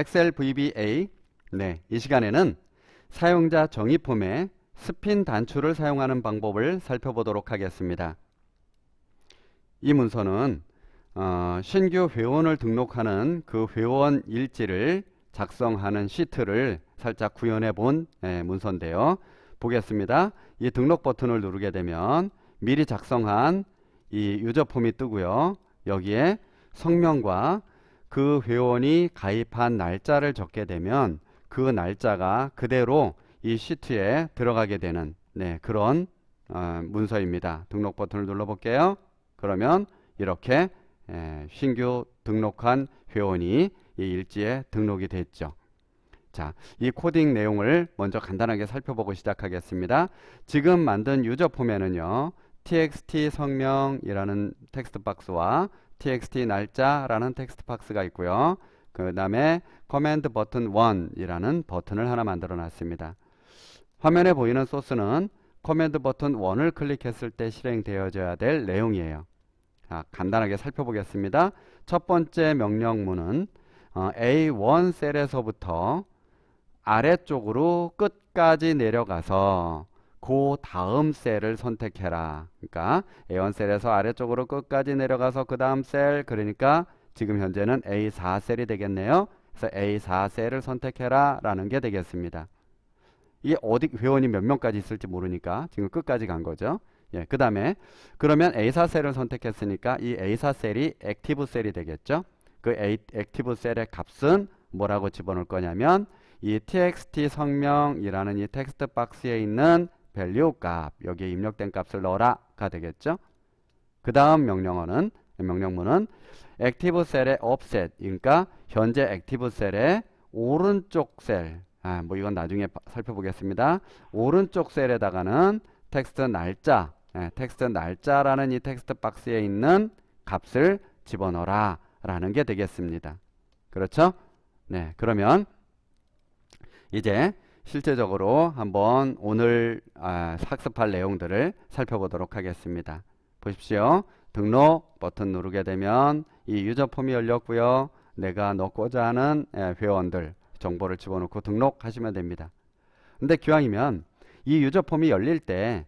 엑셀 VBA 네, 이 시간에는 사용자 정의 폼에 스핀 단추를 사용하는 방법을 살펴보도록 하겠습니다. 이 문서는 어, 신규 회원을 등록하는 그 회원 일지를 작성하는 시트를 살짝 구현해 본 예, 문서인데요. 보겠습니다. 이 등록 버튼을 누르게 되면 미리 작성한 이 유저 폼이 뜨고요. 여기에 성명과 그 회원이 가입한 날짜를 적게 되면 그 날짜가 그대로 이 시트에 들어가게 되는 네, 그런 어, 문서입니다. 등록 버튼을 눌러볼게요. 그러면 이렇게 에, 신규 등록한 회원이 이 일지에 등록이 됐죠. 자, 이 코딩 내용을 먼저 간단하게 살펴보고 시작하겠습니다. 지금 만든 유저 폼에는요. txt 성명이라는 텍스트 박스와 txt 날짜라는 텍스트 박스가 있고요. 그 다음에 커맨드 버튼 1이라는 버튼을 하나 만들어 놨습니다. 화면에 보이는 소스는 커맨드 버튼 1을 클릭했을 때 실행되어져야 될 내용이에요. 자, 간단하게 살펴보겠습니다. 첫 번째 명령문은 어, A1 셀에서부터 아래쪽으로 끝까지 내려가서 그 다음 셀을 선택해라. 그러니까 A1 셀에서 아래쪽으로 끝까지 내려가서 그 다음 셀 그러니까 지금 현재는 A4 셀이 되겠네요. 그래서 A4 셀을 선택해라 라는 게 되겠습니다. 이게 어디 회원이 몇 명까지 있을지 모르니까 지금 끝까지 간 거죠. 예, 그 다음에 그러면 A4 셀을 선택했으니까 이 A4 셀이 액티브 셀이 되겠죠. 그 A, 액티브 셀의 값은 뭐라고 집어넣을 거냐면 이 txt 성명이라는 이 텍스트 박스에 있는 밸류 값 여기에 입력된 값을 넣어라가 되겠죠. 그 다음 명령어는 명령문은 액티브 셀의 offset 그러니까 현재 액티브 셀의 오른쪽 셀 아, 뭐 이건 나중에 바- 살펴보겠습니다. 오른쪽 셀에다가는 텍스트 날짜 예, 텍스트 날짜라는 이 텍스트 박스에 있는 값을 집어넣어라 라는 게 되겠습니다. 그렇죠? 네, 그러면 이제 실제적으로 한번 오늘 아, 학습할 내용들을 살펴보도록 하겠습니다. 보십시오. 등록 버튼 누르게 되면 이 유저 폼이 열렸고요. 내가 넣고자 하는 예, 회원들 정보를 집어넣고 등록하시면 됩니다. 근데 기왕이면 이 유저 폼이 열릴 때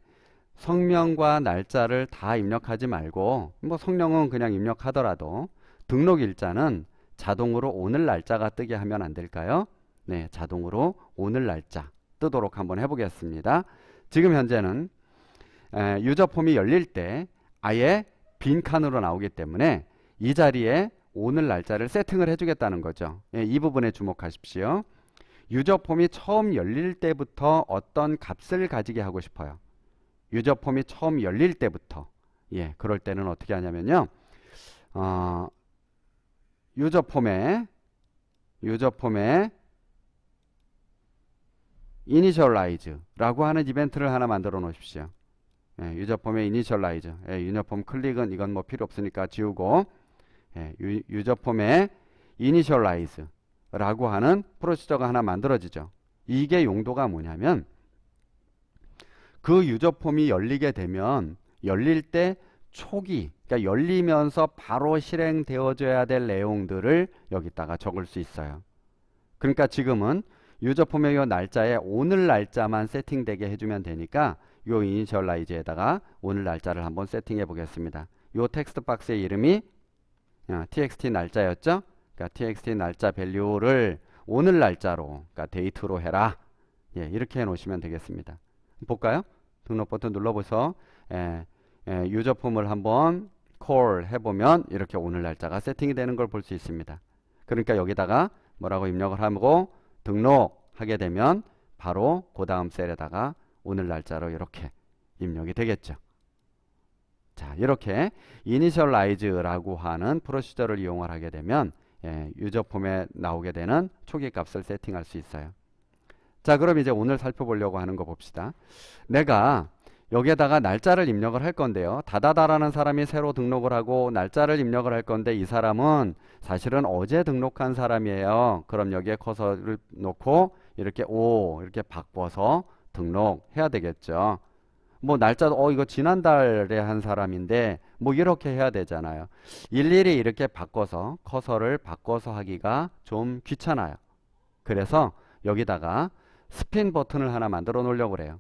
성명과 날짜를 다 입력하지 말고 뭐 성명은 그냥 입력하더라도 등록 일자는 자동으로 오늘 날짜가 뜨게 하면 안 될까요? 네, 자동으로 오늘 날짜 뜨도록 한번 해보겠습니다. 지금 현재는 에, 유저 폼이 열릴 때 아예 빈 칸으로 나오기 때문에 이 자리에 오늘 날짜를 세팅을 해주겠다는 거죠. 예, 이 부분에 주목하십시오. 유저 폼이 처음 열릴 때부터 어떤 값을 가지게 하고 싶어요. 유저 폼이 처음 열릴 때부터 예, 그럴 때는 어떻게 하냐면요. 어, 유저 폼에 유저 폼에 initialize라고 하는 이벤트를 하나 만들어 놓으십시오. 예, 유저 폼에 initialize. 예, 유저 폼 클릭은 이건 뭐 필요 없으니까 지우고 예, 유, 폼에 initialize라고 하는 프로시저가 하나 만들어지죠. 이게 용도가 뭐냐면 그 유저 폼이 열리게 되면 열릴 때 초기, 그러니까 열리면서 바로 실행되어져야 될 내용들을 여기다가 적을 수 있어요. 그러니까 지금은 유저 요 날짜에 오늘 날짜만 세팅되게 해주면 되니까 요 이니셜라이즈에다가 오늘 날짜를 한번 세팅해 보겠습니다. 요 텍스트 박스의 이름이 어, txt 날짜였죠? 그러니까 txt 날짜 밸류를 오늘 날짜로, 그러니까 데이트로 해라. 예, 이렇게 해 놓으시면 되겠습니다. 볼까요? 등록 버튼 눌러보서 예, 예, 유저 폼을 한번 콜 해보면 이렇게 오늘 날짜가 세팅이 되는 걸 볼 수 있습니다. 그러니까 여기다가 뭐라고 입력을 하고 등록 하게 되면 바로 그 다음 셀에다가 오늘 날짜로 이렇게 입력이 되겠죠. 자, 이렇게 initialize라고 하는 프로시저를 이용을 하게 되면 예, 유저 폼에 나오게 되는 초기 값을 세팅할 수 있어요. 자, 그럼 이제 오늘 살펴보려고 하는 거 봅시다. 내가 여기에다가 날짜를 입력을 할 건데요. 다다다라는 사람이 새로 등록을 하고 날짜를 입력을 할 건데 이 사람은 사실은 어제 등록한 사람이에요. 그럼 여기에 커서를 놓고 이렇게 오 이렇게 바꿔서 등록해야 되겠죠. 뭐 날짜도 어 이거 지난달에 한 사람인데 뭐 이렇게 해야 되잖아요. 일일이 이렇게 바꿔서 커서를 바꿔서 하기가 좀 귀찮아요. 그래서 여기다가 스핀 버튼을 하나 만들어 놓으려고 그래요.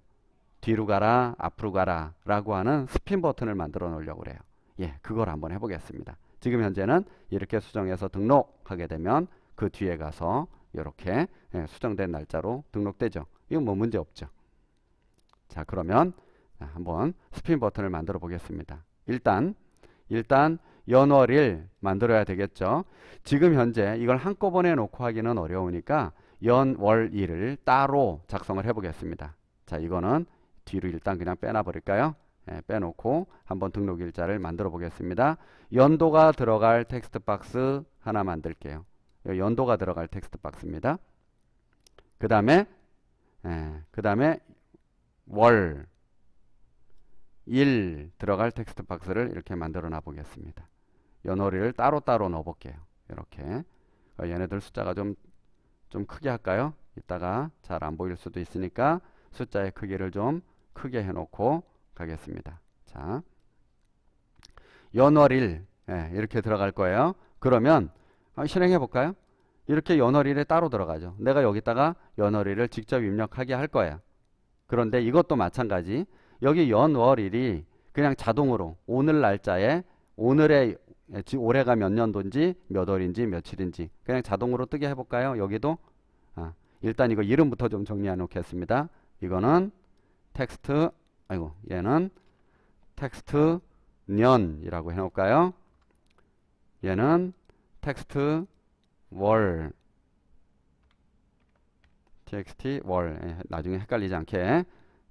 뒤로 가라, 앞으로 가라 라고 하는 스핀 버튼을 만들어 놓으려고 그래요. 예, 그걸 한번 해보겠습니다. 지금 현재는 이렇게 수정해서 등록하게 되면 그 뒤에 가서 이렇게 예, 수정된 날짜로 등록되죠. 이건 뭐 문제 없죠. 자, 그러면 한번 스핀 버튼을 만들어 보겠습니다. 일단 일단 연월일 만들어야 되겠죠. 지금 현재 이걸 한꺼번에 놓고 하기는 어려우니까 연월일을 따로 작성을 해 보겠습니다. 자, 이거는 뒤로 일단 그냥 빼놔 버릴까요? 예, 빼놓고 한번 등록 일자를 만들어 보겠습니다. 연도가 들어갈 텍스트 박스 하나 만들게요. 요 연도가 들어갈 텍스트 박스입니다. 그 다음에 예, 그 다음에 월, 일 들어갈 텍스트 박스를 이렇게 만들어 놔 보겠습니다. 연월일을 따로따로 넣어 볼게요. 이렇게 어, 얘네들 숫자가 좀, 좀 크게 할까요? 이따가 잘 안 보일 수도 있으니까 숫자의 크기를 좀 크게 해놓고 가겠습니다. 자, 연월일 예, 이렇게 들어갈 거예요. 그러면 어, 실행해 볼까요? 이렇게 연월일에 따로 들어가죠. 내가 여기다가 연월일을 직접 입력하게 할 거야. 그런데 이것도 마찬가지. 여기 연월일이 그냥 자동으로 오늘 날짜에 오늘의 올해가 몇 년도인지 몇 월인지 며칠인지 그냥 자동으로 뜨게 해볼까요? 여기도 아, 일단 이거 이름부터 좀 정리해 놓겠습니다. 이거는 텍스트 아이고 얘는 텍스트 년이라고 해놓을까요? 얘는 텍스트 월 txt 월 예, 나중에 헷갈리지 않게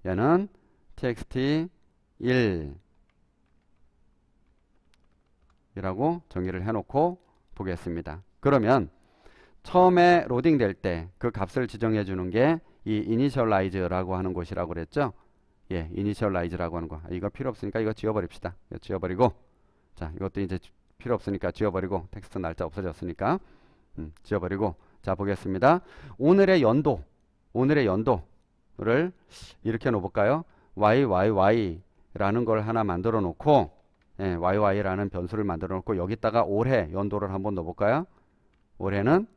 얘는 txt 1 이라고 정의를 해놓고 보겠습니다. 그러면 처음에 로딩 될 때 그 값을 지정해 주는 게 이 initialize라고 하는 곳이라고 그랬죠. 예, initialize라고 하는 거. 아, 이거 필요 없으니까 이거 지워버립시다. 이거 지워버리고 자 이것도 이제 지- 필요 없으니까 지워버리고 텍스트 날짜 없어졌으니까 음, 지워버리고 자 보겠습니다. 오늘의 연도 오늘의 연도를 이렇게 놓을까요? YYY라는 걸 하나 만들어 놓고 예, YY라는 변수를 만들어 놓고 여기다가 올해 연도를 한번 넣어볼까요? 올해는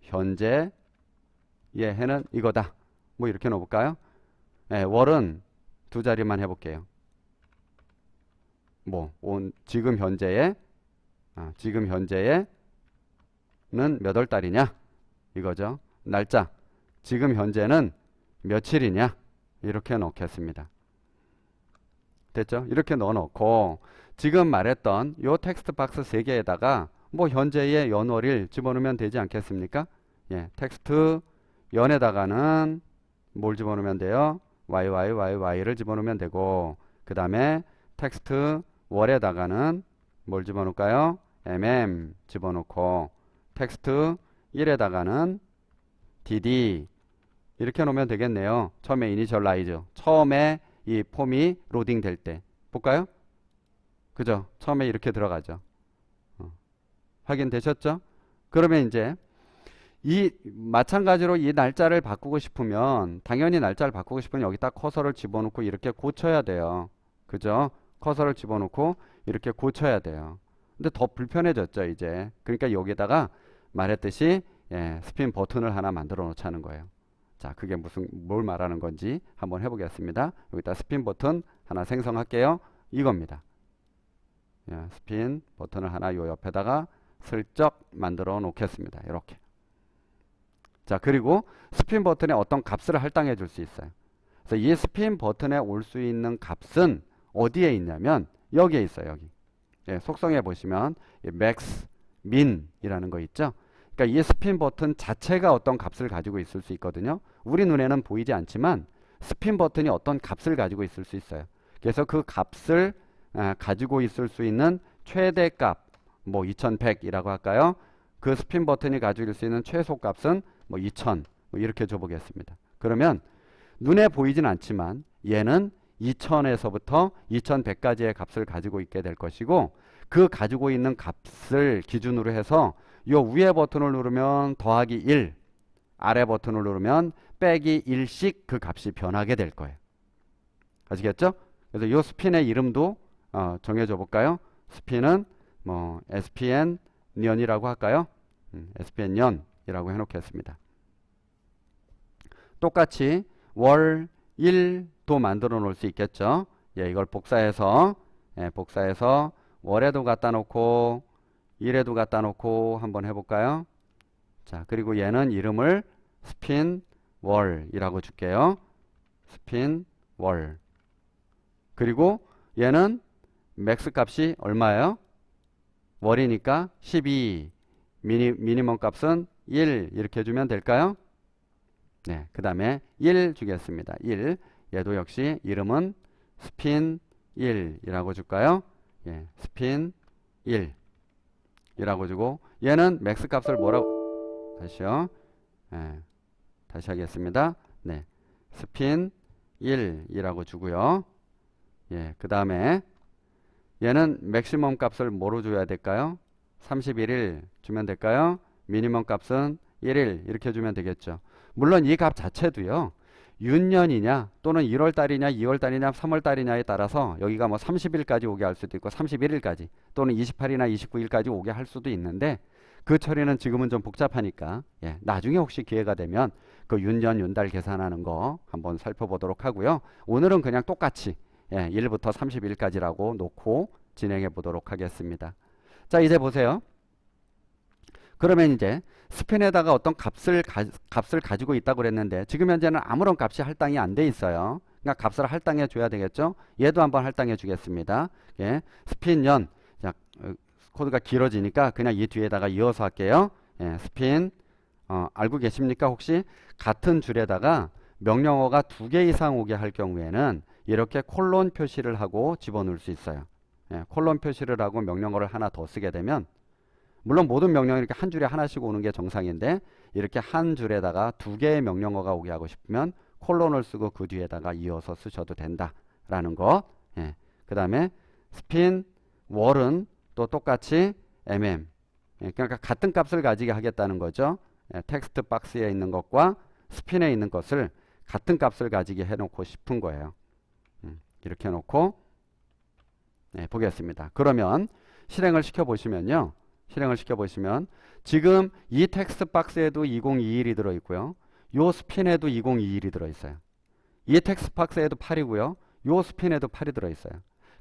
현재 예, 해는 이거다. 뭐 이렇게 넣어볼까요? 예, 월은 두 자리만 해볼게요. 뭐 온, 지금 현재에 아, 지금 현재에는 몇 월 달이냐 이거죠. 날짜 지금 현재는 며칠이냐 이렇게 넣겠습니다. 됐죠? 이렇게 넣어 놓고 지금 말했던 요 텍스트 박스 세 개에다가 뭐 현재의 연월일 집어넣으면 되지 않겠습니까? 예, 텍스트 연에다가는 뭘 집어넣으면 돼요? YYYY를 집어넣으면 되고 그 다음에 텍스트 월에다가는 뭘 집어넣을까요? MM 집어넣고 텍스트 1에다가는 DD 이렇게 놓으면 되겠네요. 처음에 이니셜라이즈 처음에 이 폼이 로딩 될 때 볼까요? 그죠? 처음에 이렇게 들어가죠. 어. 확인되셨죠? 그러면 이제 이 마찬가지로 이 날짜를 바꾸고 싶으면 당연히 날짜를 바꾸고 싶으면 여기다 커서를 집어넣고 이렇게 고쳐야 돼요. 그죠? 커서를 집어넣고 이렇게 고쳐야 돼요. 근데 더 불편해졌죠, 이제. 그러니까 여기다가 말했듯이 예, 스핀 버튼을 하나 만들어 놓자는 거예요. 자, 그게 무슨 뭘 말하는 건지 한번 해보겠습니다. 여기다 스핀 버튼 하나 생성할게요. 이겁니다. 예, 스핀 버튼을 하나 요 옆에다가 슬쩍 만들어 놓겠습니다. 이렇게. 자, 그리고 스핀 버튼에 어떤 값을 할당해 줄 수 있어요. 그래서 이 스핀 버튼에 올 수 있는 값은 어디에 있냐면 여기에 있어요. 여기. 예, 속성에 보시면 이 max, min이라는 거 있죠. 그러니까 이 스핀 버튼 자체가 어떤 값을 가지고 있을 수 있거든요. 우리 눈에는 보이지 않지만 스핀 버튼이 어떤 값을 가지고 있을 수 있어요. 그래서 그 값을 아, 가지고 있을 수 있는 최대 값, 뭐 2100이라고 할까요? 그 스핀 버튼이 가지고 있을 수 있는 최소 값은 뭐 2000, 뭐 이렇게 줘보겠습니다. 그러면 눈에 보이진 않지만 얘는 2000에서부터 2100까지의 값을 가지고 있게 될 것이고 그 가지고 있는 값을 기준으로 해서 요 위에 버튼을 누르면 더하기 1, 아래 버튼을 누르면 빼기 1씩 그 값이 변하게 될 거예요. 아시겠죠? 그래서 요 스핀의 이름도 어, 정해줘 볼까요? 스핀은 뭐 SPN 년이라고 할까요? 음, SPN 년이라고 해놓겠습니다. 똑같이 월 1 도 만들어 놓을 수 있겠죠. 예, 이걸 복사해서 예, 복사해서 월에도 갖다 놓고 일에도 갖다 놓고 한번 해볼까요? 자, 그리고 얘는 이름을 스핀 월이라고 줄게요. 스핀 월. 그리고 얘는 맥스 값이 얼마예요? 월이니까 12. 미니, 미니멈 값은 1 이렇게 해주면 될까요? 네, 그 다음에 1 주겠습니다. 1. 얘도 역시 이름은 스핀 1이라고 줄까요? 예, 스핀 1 이라고 주고 얘는 맥스 값을 뭐라고 다시요. 예, 다시 하겠습니다. 네, 스핀 1이라고 주고요. 예, 그 다음에 얘는 맥시멈 값을 뭐로 줘야 될까요? 31일 주면 될까요? 미니멈 값은 1일 이렇게 주면 되겠죠. 물론 이 값 자체도요. 윤년이냐 또는 1월 달이냐 2월 달이냐 3월 달이냐에 따라서 여기가 뭐 30일까지 오게 할 수도 있고 31일까지 또는 28일이나 29일까지 오게 할 수도 있는데 그 처리는 지금은 좀 복잡하니까 예, 나중에 혹시 기회가 되면 그 윤년 윤달 계산하는 거 한번 살펴보도록 하고요. 오늘은 그냥 똑같이 예, 1부터 30일까지라고 놓고 진행해 보도록 하겠습니다. 자 이제 보세요. 그러면 이제 스펜에다가 어떤 값을 가, 값을 가지고 있다고 그랬는데 지금 현재는 아무런 값이 할당이 안 돼 있어요. 그러니까 값을 할당해 줘야 되겠죠. 얘도 한번 할당해 주겠습니다. 예, 스핀 연. 자, 어, 코드가 길어지니까 그냥 이 뒤에다가 이어서 할게요. 예, 스핀 어, 알고 계십니까? 혹시 같은 줄에다가 명령어가 두 개 이상 오게 할 경우에는 이렇게 콜론 표시를 하고 집어넣을 수 있어요. 예, 콜론 표시를 하고 명령어를 하나 더 쓰게 되면 물론 모든 명령이 이렇게 한 줄에 하나씩 오는 게 정상인데 이렇게 한 줄에다가 두 개의 명령어가 오게 하고 싶으면 콜론을 쓰고 그 뒤에다가 이어서 쓰셔도 된다라는 거. 예. 그 다음에 스핀 월은 또 똑같이 mm. 예. 그러니까 같은 값을 가지게 하겠다는 거죠. 예. 텍스트 박스에 있는 것과 스핀에 있는 것을 같은 값을 가지게 해놓고 싶은 거예요. 음. 이렇게 해놓고 네, 보겠습니다. 그러면 실행을 시켜 보시면요. 실행을 시켜 보시면 지금 이 텍스트 박스에도 2021이 들어 있고요. 요 스핀에도 2021이 들어 있어요. 이 텍스트 박스에도 8이고요. 요 스핀에도 8이 들어 있어요.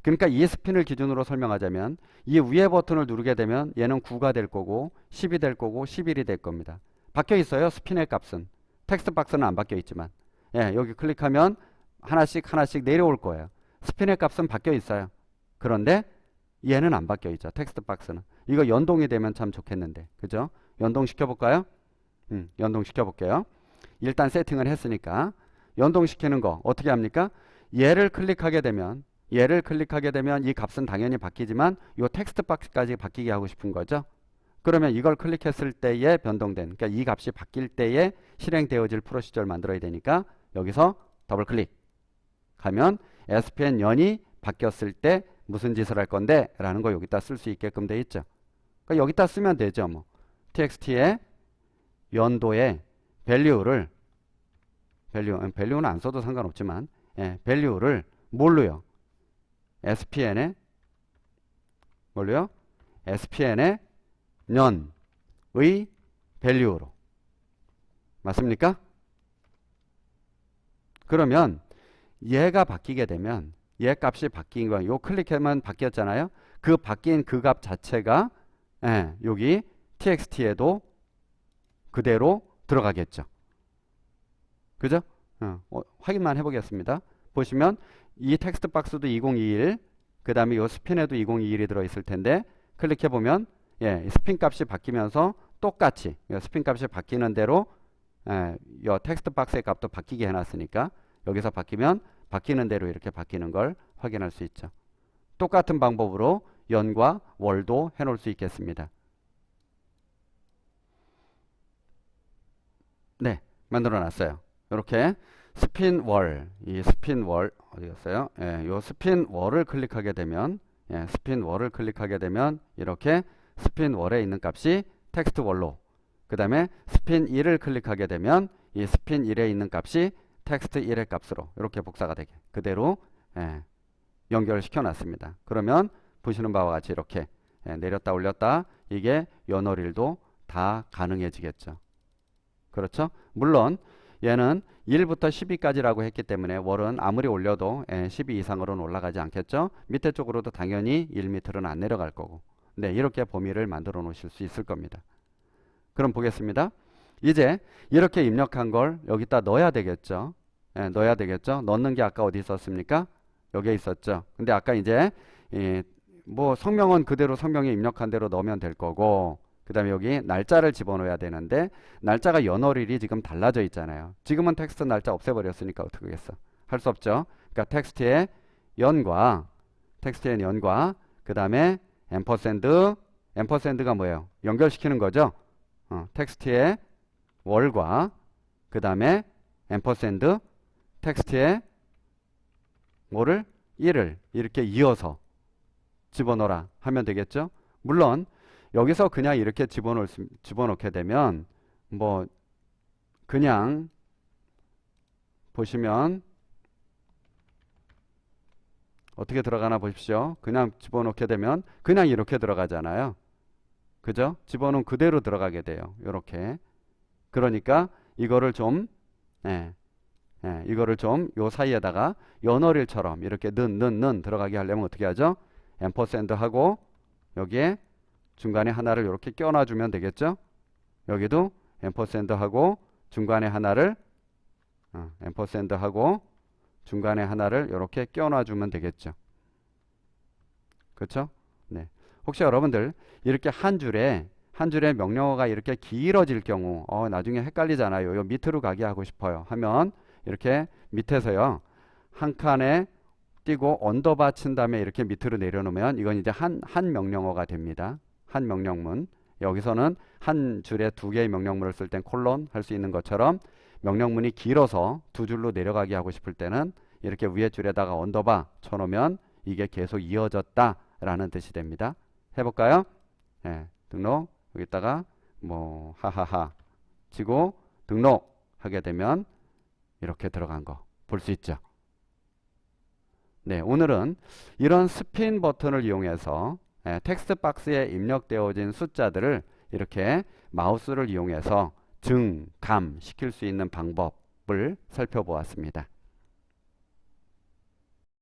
그러니까 이 스핀을 기준으로 설명하자면 이 위에 버튼을 누르게 되면 얘는 9가 될 거고 10이 될 거고 11이 될 겁니다. 바뀌어 있어요. 스핀의 값은. 텍스트 박스는 안 바뀌어 있지만. 예, 여기 클릭하면 하나씩 하나씩 내려올 거예요. 스핀의 값은 바뀌어 있어요. 그런데 얘는 안 바뀌어 있죠. 텍스트 박스는. 이거 연동이 되면 참 좋겠는데. 그죠? 연동시켜 볼까요? 음, 연동시켜 볼게요. 일단 세팅을 했으니까 연동시키는 거 어떻게 합니까? 얘를 클릭하게 되면 얘를 클릭하게 되면 이 값은 당연히 바뀌지만 이 텍스트 박스까지 바뀌게 하고 싶은 거죠. 그러면 이걸 클릭했을 때에 변동된 그러니까 이 값이 바뀔 때에 실행되어질 프로시저를 만들어야 되니까 여기서 더블 클릭 하면 SPN 연이 바뀌었을 때 무슨 짓을 할 건데 라는 거 여기다 쓸 수 있게끔 돼 있죠. 그러니까 여기다 쓰면 되죠. 뭐 txt의 연도의 value를 value, value는 안 써도 상관없지만 예, value를 뭘로요? spn의 뭘로요? spn의 년의 value로 맞습니까? 그러면 얘가 바뀌게 되면 얘 값이 바뀐 거예요. 요 클릭하면 바뀌었잖아요. 그 바뀐 그 값 자체가 예, 여기 txt에도 그대로 들어가겠죠. 그죠? 어, 어, 확인만 해보겠습니다. 보시면 이 텍스트 박스도 2021, 그 다음에 이 스핀에도 2021이 들어있을 텐데 클릭해 보면 예, 스핀 값이 바뀌면서 똑같이 스핀 값이 바뀌는 대로 예, 이 텍스트 박스의 값도 바뀌게 해놨으니까 여기서 바뀌면 바뀌는 대로 이렇게 바뀌는 걸 확인할 수 있죠. 똑같은 방법으로 연과 월도 해놓을 수 있겠습니다. 네, 만들어 놨어요. 이렇게 스핀 월, 이 스핀 월 어디였어요? 예, 요 스핀 월을 클릭하게 되면 예, 스핀 월을 클릭하게 되면 이렇게 스핀 월에 있는 값이 텍스트 월로 그 다음에 스핀 1을 클릭하게 되면 이 스핀 1에 있는 값이 텍스트 1의 값으로 이렇게 복사가 되게 그대로 예, 연결시켜 놨습니다. 그러면 보시는 바와 같이 이렇게 예, 내렸다 올렸다 이게 연월일도 다 가능해지겠죠. 그렇죠? 물론 얘는 1부터 12까지라고 했기 때문에 월은 아무리 올려도 예, 12 이상으로는 올라가지 않겠죠. 밑에 쪽으로도 당연히 1m는 안 내려갈 거고. 네, 이렇게 범위를 만들어 놓으실 수 있을 겁니다. 그럼 보겠습니다. 이제 이렇게 입력한 걸 여기다 넣어야 되겠죠. 예, 넣어야 되겠죠. 넣는 게 아까 어디 있었습니까? 여기에 있었죠. 근데 아까 이제 이, 뭐 성명은 그대로 성명에 입력한 대로 넣으면 될 거고 그 다음에 여기 날짜를 집어넣어야 되는데 날짜가 연월일이 지금 달라져 있잖아요. 지금은 텍스트 날짜 없애버렸으니까 어떻게 하겠어? 할 수 없죠. 그러니까 텍스트의 연과 텍스트의 연과 그 다음에 앰퍼샌드 앰퍼샌드가 뭐예요? 연결시키는 거죠. 어, 텍스트의 월과 그 다음에 앰퍼샌드 텍스트의 뭐를 1을 이렇게 이어서 집어넣어라 하면 되겠죠. 물론 여기서 그냥 이렇게 집어넣을 수, 집어넣게 되면 뭐 그냥 보시면 어떻게 들어가나 보십시오. 그냥 집어넣게 되면 그냥 이렇게 들어가잖아요. 그죠? 집어넣으면 그대로 들어가게 돼요. 이렇게. 그러니까 이거를 좀 예, 예, 이거를 좀 요 사이에다가 연월일처럼 이렇게 는, 는, 는 들어가게 하려면 어떻게 하죠? 앰퍼샌드 하고 여기에 중간에 하나를 이렇게 껴놔 주면 되겠죠? 여기도 앰퍼샌드 하고 중간에 하나를 어, 앰퍼샌드 하고 중간에 하나를 이렇게 껴놔 주면 되겠죠. 그렇죠? 네. 혹시 여러분들 이렇게 한 줄에 한 줄에 명령어가 이렇게 길어질 경우 어, 나중에 헷갈리잖아요. 요 밑으로 가게 하고 싶어요. 하면 이렇게 밑에서요. 한 칸에 띄고 언더바 친 다음에 이렇게 밑으로 내려놓으면 이건 이제 한, 한 명령어가 됩니다. 한 명령문. 여기서는 한 줄에 두 개의 명령문을 쓸 땐 콜론 할 수 있는 것처럼 명령문이 길어서 두 줄로 내려가게 하고 싶을 때는 이렇게 위에 줄에다가 언더바 쳐놓으면 이게 계속 이어졌다라는 뜻이 됩니다. 해볼까요? 예, 등록 여기다가 뭐 하하하 치고 등록하게 되면 이렇게 들어간 거 볼 수 있죠. 네, 오늘은 이런 스핀 버튼을 이용해서 예, 텍스트 박스에 입력되어진 숫자들을 이렇게 마우스를 이용해서 증, 감 시킬 수 있는 방법을 살펴보았습니다.